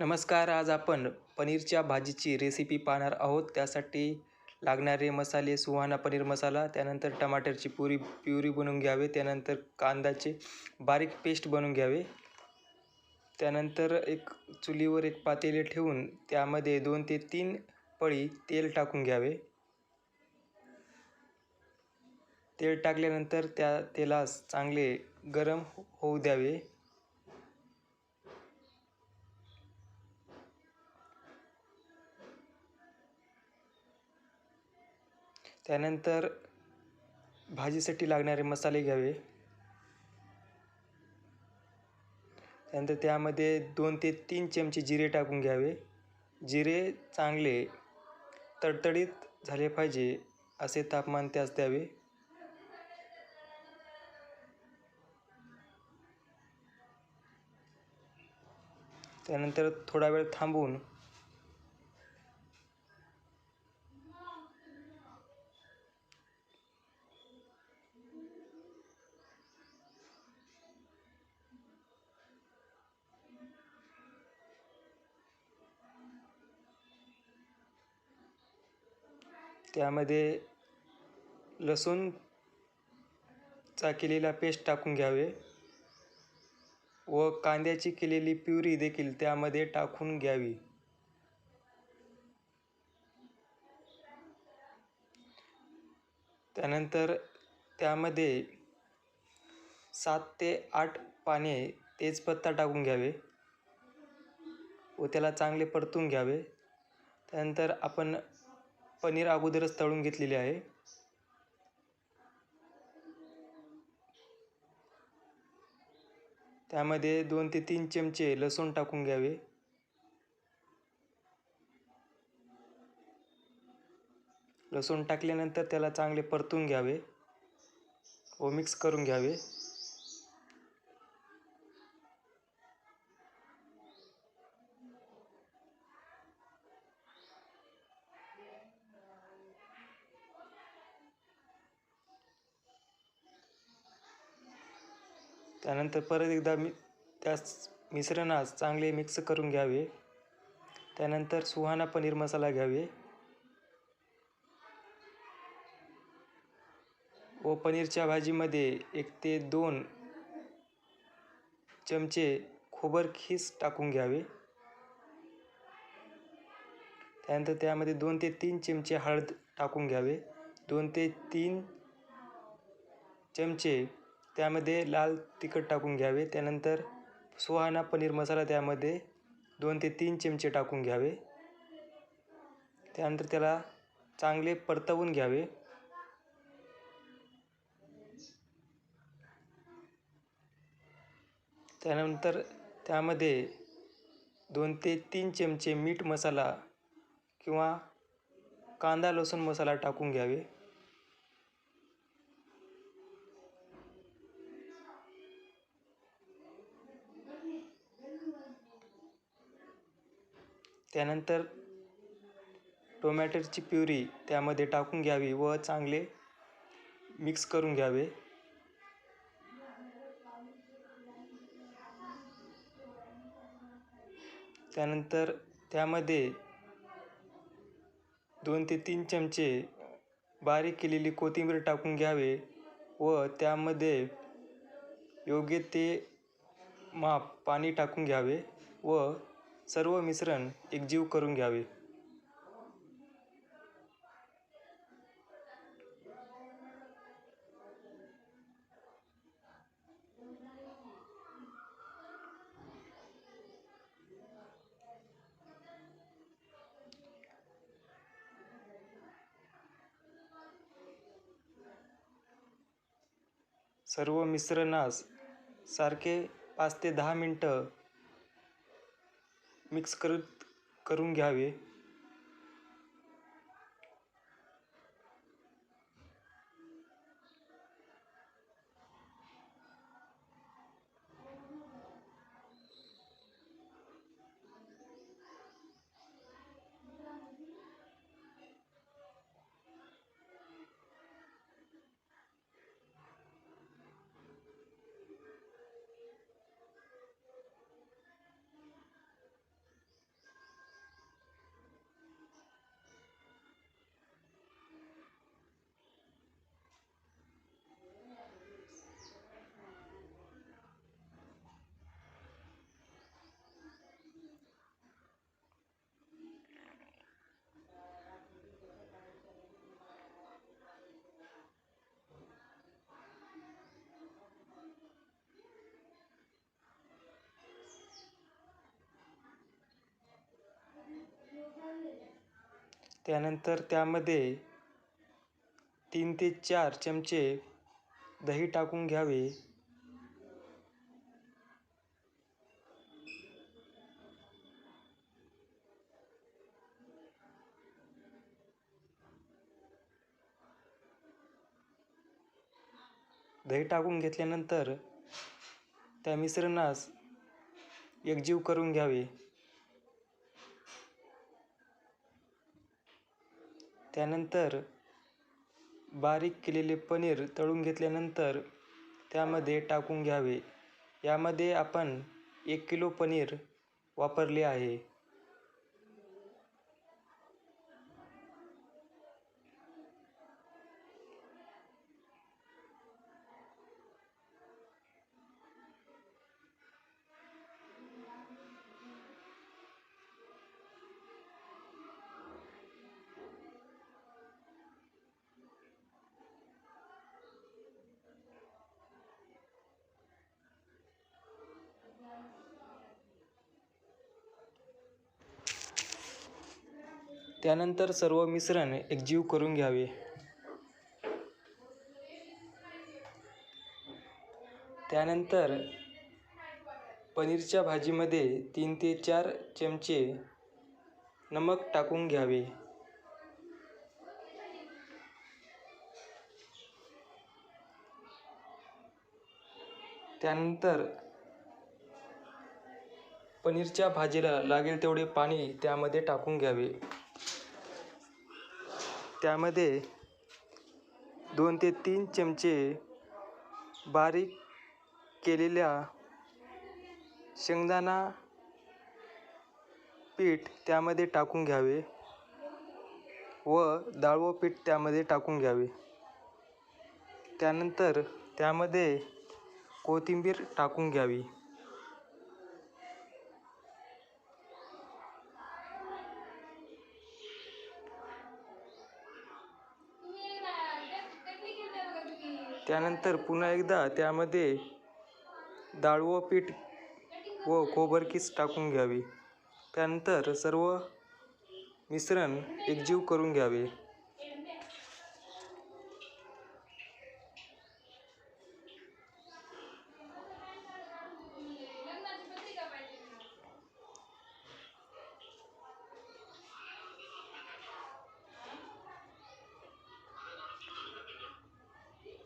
नमस्कार आज आपण पनीरच्या भाजीची रेसिपी पाहणार आहोत. त्यासाठी लागणारे मसाले सुहाना पनीर मसाला त्यानंतर टमाटरची पुरी प्युरी बनवून घ्यावे त्यानंतर कांद्याचे बारीक पेस्ट बनवून घ्यावे. त्यानंतर एक चुलीवर एक पातेले ठेवून त्यामध्ये दोन ते तीन पळी तेल टाकून घ्यावे. तेल टाकल्यानंतर त्या तेलास चांगले गरम होऊ द्यावे. त्यानंतर भाजीसाठी लागणारे मसाले घ्यावे. त्यानंतर त्यामध्ये दोन ते तीन चमचे जिरे टाकून घ्यावे. जिरे चांगले तडतडीत झाले पाहिजे असे तापमान त्यास द्यावे. त्यानंतर थोडा वेळ थांबून त्यामध्ये लसूणचा केलेला पेस्ट टाकून घ्यावे. व कांद्याची केलेली प्युरी देखील त्यामध्ये टाकून घ्यावी. त्यानंतर त्यामध्ये सात ते आठ पाने तेजपत्ता टाकून घ्यावे व त्याला चांगले परतून घ्यावे. त्यानंतर आपण पनीर अगोदरच तळून घेतलेले आहे. त्यामध्ये दोन ते तीन चमचे लसूण टाकून घ्यावे. लसूण टाकल्यानंतर त्याला चांगले परतून घ्यावे. व मिक्स करून घ्यावे. त्यानंतर परत एकदा मी त्यास मिश्रणास चांगले मिक्स करून घ्यावे. त्यानंतर सुहाना पनीर मसाला घ्यावे. व पनीरच्या भाजीमध्ये एक ते दोन चमचे खोबर खीस टाकून घ्यावे. त्यानंतर त्यामध्ये दोन ते तीन चमचे हळद टाकून घ्यावे. दोन ते तीन चमचे त्यामध्ये लाल तिखट टाकून घ्यावे. त्यानंतर सुहाना पनीर मसाला त्यामध्ये दोन ते तीन चमचे टाकून घ्यावे. त्यानंतर त्याला चांगले परतवून घ्यावे. त्यानंतर त्यामध्ये दोन ते तीन चमचे मीठ मसाला किंवा कांदा लसूण मसाला टाकून घ्यावे. त्यानंतर टोमॅटोची प्युरी त्यामध्ये टाकून घ्यावी व चांगले मिक्स करून घ्यावे. त्यानंतर त्यामध्ये दोन ते तीन चमचे बारीक केलेली कोथिंबीर टाकून घ्यावे व त्यामध्ये योग्य ते माप पाणी टाकून घ्यावे व सर्व मिश्रण एकजीव करून घ्यावे. सर्व मिश्रणास सारखे पाच ते दहा मिनटं मिक्स करत करून घ्यावे. त्यानंतर त्यामध्ये तीन ते चार चमचे दही टाकून घ्यावे. दही टाकून घेतल्यानंतर त्या मिश्रणास एकजीव करून घ्यावे. त्यानंतर बारीक केलेले पनीर तळून घेतल्यानंतर त्यामध्ये टाकून घ्यावे. यामध्ये आपण एक किलो पनीर वापरले आहे. त्यानंतर सर्व मिश्रण एकजीव करून घ्यावे. त्यानंतर पनीरच्या भाजीमध्ये तीन ते चार चमचे नमक टाकून घ्यावे. त्यानंतर पनीरच्या भाजीला लागेल तेवढे पाणी त्यामध्ये टाकून घ्यावे. त्यामध्ये दोन ते तीन चमचे बारीक केलेल्या शेंगदाणा पीठ त्यामध्ये टाकून घ्यावे व डाळवं पीठ त्यामध्ये टाकून घ्यावे. त्यानंतर त्यामध्ये कोथिंबीर टाकून घ्यावी. त्यानंतर पुन्हा एकदा त्यामध्ये डाळ व पीठ व खोबरकीस टाकून घ्यावी. त्यानंतर सर्व मिश्रण एकजीव करून घ्यावे.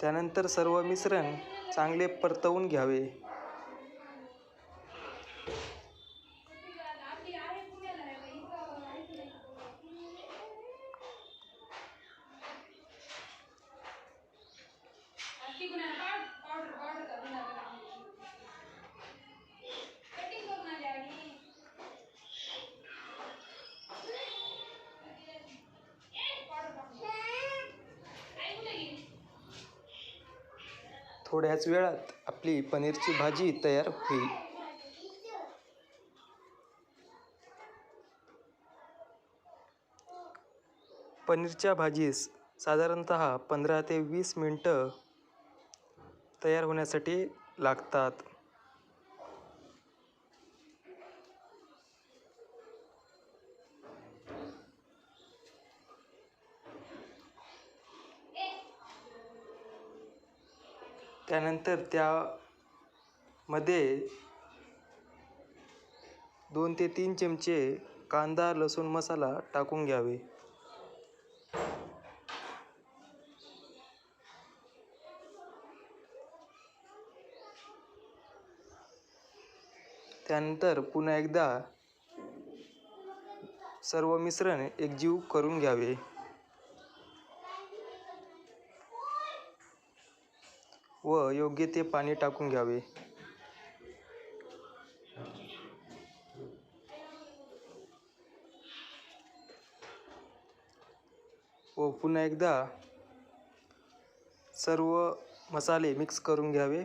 त्यानंतर सर्व मिश्रण चांगले परतवून घ्यावे. थोड्याच वेळात आपली पनीरची भाजी तयार होईल. पनीरच्या भाजीस साधारणत पंधरा ते वीस मिनटं तयार होण्यासाठी लागतात. त्यानंतर त्यामध्ये दोन ते तीन चमचे कांदा लसूण मसाला टाकून घ्यावे. त्यानंतर पुन्हा एकदा सर्व मिश्रण एकजीव करून घ्यावे. व योग्य ते पाणी टाकून घ्यावे. व पुन्हा एकदा सर्व मसाले मिक्स करून घ्यावे.